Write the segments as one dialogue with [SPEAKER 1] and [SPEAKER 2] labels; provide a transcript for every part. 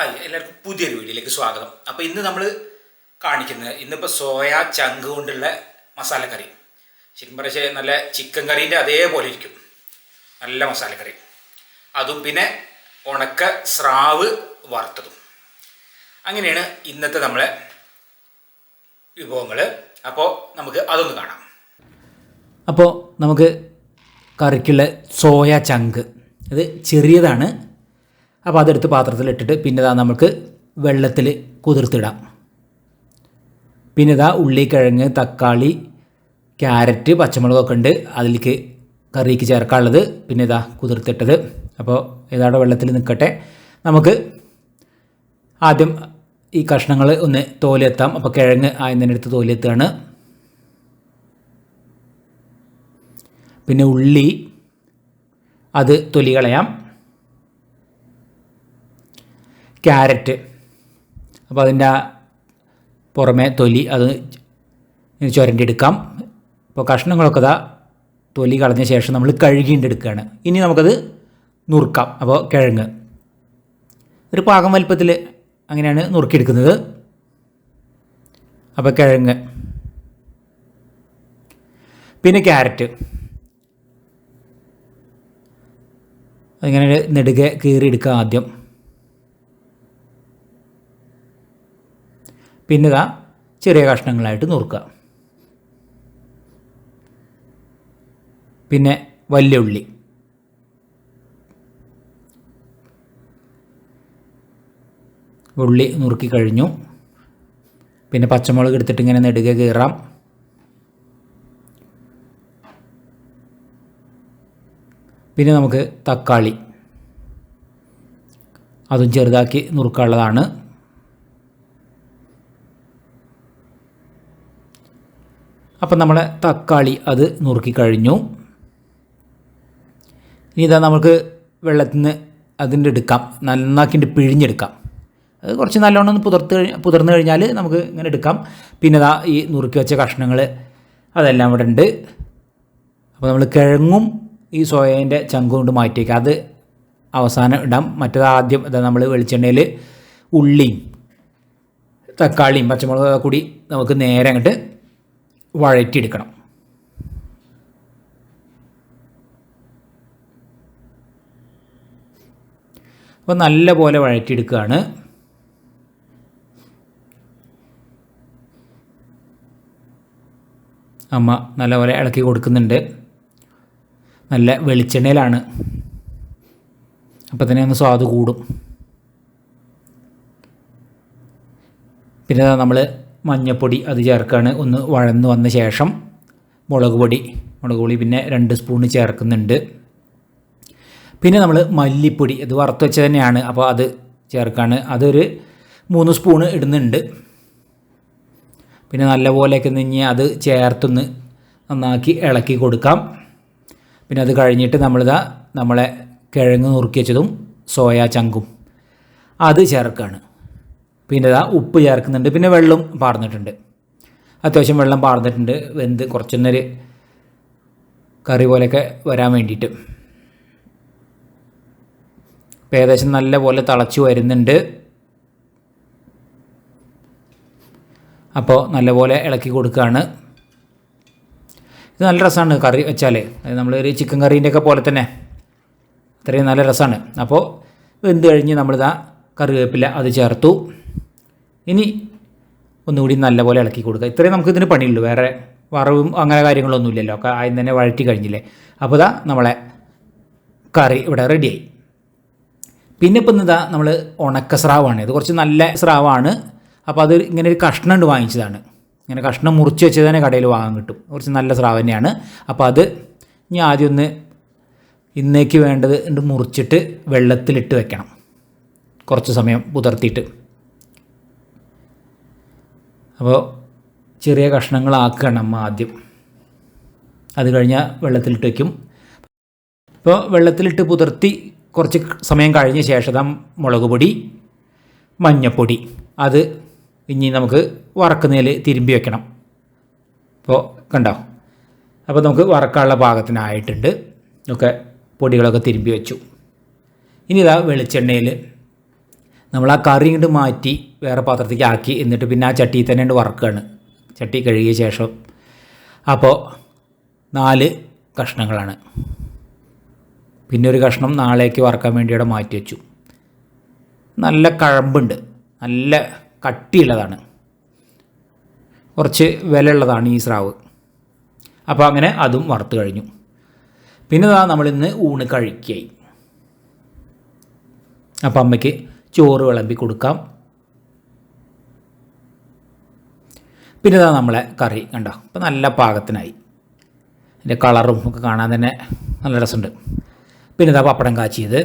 [SPEAKER 1] Hi എല്ലാവർക്കും പുതിയൊരു വീഡിയോയിലേക്ക് സ്വാഗതം. അപ്പോൾ ഇന്ന് നമ്മൾ കാണിക്കുന്നത് ഇന്നിപ്പോൾ സോയ ചങ്ക് കൊണ്ടുള്ള മസാലക്കറി ശരിക്കും പറഞ്ഞാൽ നല്ല ചിക്കൻ കറീന്റെ അതേപോലെ ഇരിക്കും. നല്ല മസാലക്കറി അതും പിന്നെ ഉണക്ക സ്രാവ് വറുത്തതും. അങ്ങനെയാണ് ഇന്നത്തെ നമ്മളെ വിഭവങ്ങൾ അപ്പോൾ നമുക്ക് അതൊന്ന് കാണാം.
[SPEAKER 2] അപ്പോൾ നമുക്ക് കറിക്കുള്ള സോയ ചങ്ക്. ഇത് ചെറിയതാണ് അപ്പോൾ അതെടുത്ത് പാത്രത്തിലിട്ടിട്ട് പിന്നെ ഇതാ നമുക്ക് വെള്ളത്തിൽ കുതിർത്തിടാം. പിന്നെ ഇതാ ഉള്ളിക്കിഴങ്ങ് തക്കാളി ക്യാരറ്റ് പച്ചമുളകൊക്കെ ഉണ്ട്. അതിലേക്ക് കറിക്ക് ചേർക്കാനുള്ളത്. പിന്നെ ഇതാ കുതിർത്തിട്ടത്. അപ്പോൾ ഏതാടെ വെള്ളത്തിൽ നിൽക്കട്ടെ. നമുക്ക് ആദ്യം ഈ കഷ്ണങ്ങൾ ഒന്ന് തോലെത്താം. അപ്പോൾ കിഴങ്ങ് ആയതിനടുത്ത് തോലെത്തുകയാണ്. പിന്നെ ഉള്ളി അത് തൊലി കളയാം. ക്യാരറ്റ്. അപ്പോൾ അതിന്റെ പുറമെ തൊലി അത് ചുരണ്ടിയെടുക്കാം. ഇപ്പോൾ കഷ്ണങ്ങളൊക്കെ ഇതാ തൊലി കളഞ്ഞ ശേഷം നമ്മൾ കഴുകിണ്ടെടുക്കുകയാണ് ഇനി നമുക്കത് നുറുക്കാം. അപ്പോൾ കിഴങ്ങ്. ഒരു പാകം വലിപ്പത്തിൽ അങ്ങനെയാണ് നുറുക്കിയെടുക്കുന്നത്. അപ്പോൾ കിഴങ്ങ്. പിന്നെ ക്യാരറ്റ്. അതിങ്ങനെ നെടുകെ കീറിയെടുക്കുക ആദ്യം. പിന്നെ ഇതാ ചെറിയ കഷ്ണങ്ങളായിട്ട് നുറുക്കുക പിന്നെ വലിയ ഉള്ളി. ഉള്ളി നുറുക്കി കഴിഞ്ഞു. പിന്നെ പച്ചമുളക് എടുത്തിട്ട് ഇങ്ങനെ നെടുകെ കീറാം. പിന്നെ നമുക്ക് തക്കാളി. അതും ചെറുതാക്കി നുറുക്കാനുള്ളതാണ്. അപ്പം നമ്മളെ തക്കാളി അത് നുറുക്കി കഴിഞ്ഞു. ഇനി ഇതാ നമുക്ക് വെള്ളത്തിൽ നിന്ന് അതിന്റെ എടുക്കാം. നന്നാക്കിയിട്ട് പിഴിഞ്ഞെടുക്കാം. അത് കുറച്ച് നല്ലോണം ഒന്ന് പുതിർത്ത് പുതിർന്നു കഴിഞ്ഞാൽ നമുക്ക് ഇങ്ങനെ എടുക്കാം. പിന്നെ ഇതാ ഈ നുറുക്കി വെച്ച കഷ്ണങ്ങൾ അതെല്ലാം ഇവിടെ ഉണ്ട് അപ്പോൾ നമ്മൾ കിഴങ്ങും ഈ സോയേന്റെ ചങ്കും കൊണ്ട് മാറ്റിയേക്കുക അത് അവസാനം ഇടാം. മറ്റേത് ആദ്യം ഇതാ നമ്മൾ വെളിച്ചെണ്ണയിൽ ഉള്ളിയും തക്കാളിയും പച്ചമുളകൊക്കെ കൂടി നമുക്ക് നേരെ അങ്ങോട്ട് വഴറ്റിയെടുക്കണം. അപ്പോൾ നല്ല പോലെ വഴറ്റിയെടുക്കുകയാണ്. അമ്മ നല്ലപോലെ ഇളക്കി കൊടുക്കുന്നുണ്ട്. നല്ല വെളിച്ചെണ്ണയിലാണ്. അപ്പോൾ തന്നെ ഒന്ന് സ്വാദ് കൂടും. പിന്നെ നമ്മൾ മഞ്ഞപ്പൊടി അത് ചേർക്കുകയാണ് ഒന്ന് വഴന്ന് വന്ന ശേഷം മുളക് പൊടി. മുളക് പൊടി പിന്നെ രണ്ട് സ്പൂണ് ചേർക്കുന്നുണ്ട്. പിന്നെ നമ്മൾ മല്ലിപ്പൊടി ഇത് വറുത്ത് വെച്ച തന്നെയാണ്. അപ്പോൾ അത് ചേർക്കാണ്. അതൊരു മൂന്ന് സ്പൂണ് ഇടുന്നുണ്ട്. പിന്നെ നല്ലപോലെയൊക്കെ നിന്ന് അത് ചേർത്തൊന്ന് നന്നാക്കി ഇളക്കി കൊടുക്കാം. പിന്നെ അത് കഴിഞ്ഞിട്ട് നമ്മളിതാ നമ്മളെ കിഴങ്ങ് നുറുക്കി വെച്ചതും സോയാ ചങ്കും. അത് ചേർക്കുകയാണ് പിന്നെ ഇതാ ഉപ്പ് ചേർക്കുന്നുണ്ട്. പിന്നെ വെള്ളം പാർന്നിട്ടുണ്ട്. അത്യാവശ്യം വെള്ളം പാർന്നിട്ടുണ്ട്. വെന്ത് കുറച്ചൊന്നൊരു കറി പോലെയൊക്കെ വരാൻ വേണ്ടിയിട്ട്. ഇപ്പം ഏകദേശം നല്ല പോലെ തിളച്ചു വരുന്നുണ്ട്. അപ്പോൾ നല്ലപോലെ ഇളക്കി കൊടുക്കുകയാണ് ഇത് നല്ല രസമാണ് കറി വെച്ചാൽ അത് നമ്മളൊരു ചിക്കൻ കറീന്റെയൊക്കെ പോലെ തന്നെ. അത്രയും നല്ല രസമാണ് അപ്പോൾ വെന്ത് കഴിഞ്ഞ് നമ്മളിതാ കറിവേപ്പില അത് ചേർത്തു. ഇനി ഒന്നുകൂടി നല്ലപോലെ ഇളക്കി കൊടുക്കുക. ഇത്രയും നമുക്ക് ഇതിന് പണിയുള്ളൂ. വേറെ വറവും അങ്ങനെ കാര്യങ്ങളൊന്നും ഇല്ലല്ലോ ഒക്കെ ആദ്യം തന്നെ വഴറ്റി കഴിഞ്ഞില്ലേ? അപ്പോൾ ഇതാ നമ്മളെ കറി ഇവിടെ റെഡിയായി പിന്നെ ഇപ്പം ഇതാ നമ്മൾ ഉണക്ക സ്രാവാണ്. ഇത് കുറച്ച് നല്ല സ്രാവാണ്. അപ്പോൾ അത് ഇങ്ങനെ ഒരു കഷ്ണം ഉണ്ട് വാങ്ങിച്ചതാണ്. ഇങ്ങനെ കഷ്ണം മുറിച്ച് വെച്ച് തന്നെ കടയിൽ വാങ്ങാൻ കിട്ടും. കുറച്ച് നല്ല സ്രാവ് തന്നെയാണ്. അപ്പോൾ അത് ഞാൻ ആദ്യം ഒന്ന് ഇന്നേക്ക് വേണ്ടത് മുറിച്ചിട്ട് വെള്ളത്തിലിട്ട് വെക്കണം. കുറച്ച് സമയം പുതർത്തിയിട്ട്. അപ്പോൾ ചെറിയ കഷ്ണങ്ങളാക്കുകയാണ് അമ്മ ആദ്യം. അത് കഴിഞ്ഞാൽ വെള്ളത്തിലിട്ട് വയ്ക്കും. ഇപ്പോൾ വെള്ളത്തിലിട്ട് പുതിർത്തി കുറച്ച് സമയം കഴിഞ്ഞ ശേഷം മുളക് പൊടി മഞ്ഞപ്പൊടി. അത് ഇനി നമുക്ക് വറക്കുന്നതിൽ തിരുമ്പി വെക്കണം. അപ്പോൾ കണ്ടോ? അപ്പോൾ നമുക്ക് വറക്കാനുള്ള പാകത്തിനായിട്ടുണ്ട്. ഒക്കെ പൊടികളൊക്കെ തിരുമ്പി വെച്ചു. ഇനി ഇതാ വെളിച്ചെണ്ണയിൽ നമ്മൾ ആ കറി ഇങ്ങോട്ട് മാറ്റി വേറെ പാത്രത്തേക്ക് ആക്കി എന്നിട്ട് പിന്നെ ആ ചട്ടിയിൽ തന്നെ ഉണ്ട് വറക്കുകയാണ് ചട്ടി കഴുകിയ ശേഷം. അപ്പോൾ നാല് കഷ്ണങ്ങളാണ്. പിന്നെ ഒരു കഷ്ണം നാളേക്ക് വറക്കാൻ വേണ്ടി അവിടെ മാറ്റി വെച്ചു. നല്ല കഴമ്പുണ്ട്. നല്ല കട്ടിയുള്ളതാണ്. കുറച്ച് വിലയുള്ളതാണ് ഈ സ്രാവ്. അപ്പോൾ അങ്ങനെ അതും വറുത്ത് കഴിഞ്ഞു. പിന്നെ നമ്മൾ നമ്മളിന്ന് ഊണ് കഴിക്കായി അപ്പം അമ്മയ്ക്ക് ചോറ് വിളമ്പി കൊടുക്കാം. പിന്നെ ഇതാ നമ്മളെ കറി കണ്ടോ? അപ്പോൾ നല്ല പാകത്തിനായി. അതിന്റെ കളറും ഒക്കെ കാണാൻ തന്നെ നല്ല രസമുണ്ട്. പിന്നെ ഇതാ പപ്പടം കാച്ചിയത്.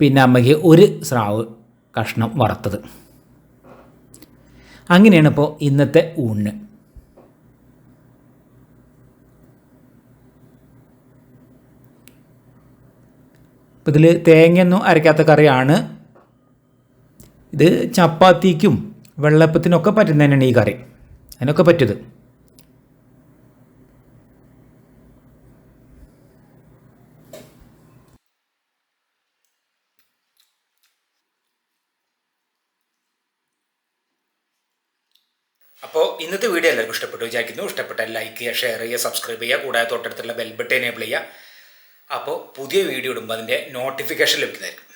[SPEAKER 2] പിന്നെ അമ്മയ്ക്ക് ഒരു സ്രാവ് കഷ്ണം വറുത്തത്. അങ്ങനെയാണ് ഇപ്പോൾ ഇന്നത്തെ ഊണ്. ഇപ്പം ഇതിൽ തേങ്ങയൊന്നും അരയ്ക്കാത്ത കറിയാണ്. ഇത് ചപ്പാത്തിക്കും വെള്ളപ്പത്തിനൊക്കെ പറ്റുന്ന തന്നെയാണ് ഈ കറി. അതിനൊക്കെ പറ്റിയത്.
[SPEAKER 1] അപ്പോൾ ഇന്നത്തെ വീഡിയോ എല്ലാവർക്കും ഇഷ്ടപ്പെട്ടു വിചാരിക്കുന്നു. ഇഷ്ടപ്പെട്ടാൽ ലൈക്ക് ചെയ്യുക ഷെയർ ചെയ്യുക സബ്സ്ക്രൈബ് ചെയ്യുക. കൂടാതെ തൊട്ടടുത്തുള്ള ബെൽ ബട്ടൺ എനേബിൾ ചെയ്യുക. അപ്പോൾ പുതിയ വീഡിയോ ഇടുമ്പോൾ അതിന്റെ നോട്ടിഫിക്കേഷൻ ലഭിക്കുന്നതായിരിക്കും.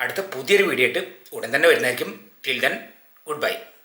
[SPEAKER 1] അടുത്ത പുതിയൊരു വീഡിയോ ആയിട്ട് ഉടൻ തന്നെ വരുന്നതായിരിക്കും. Till then good bye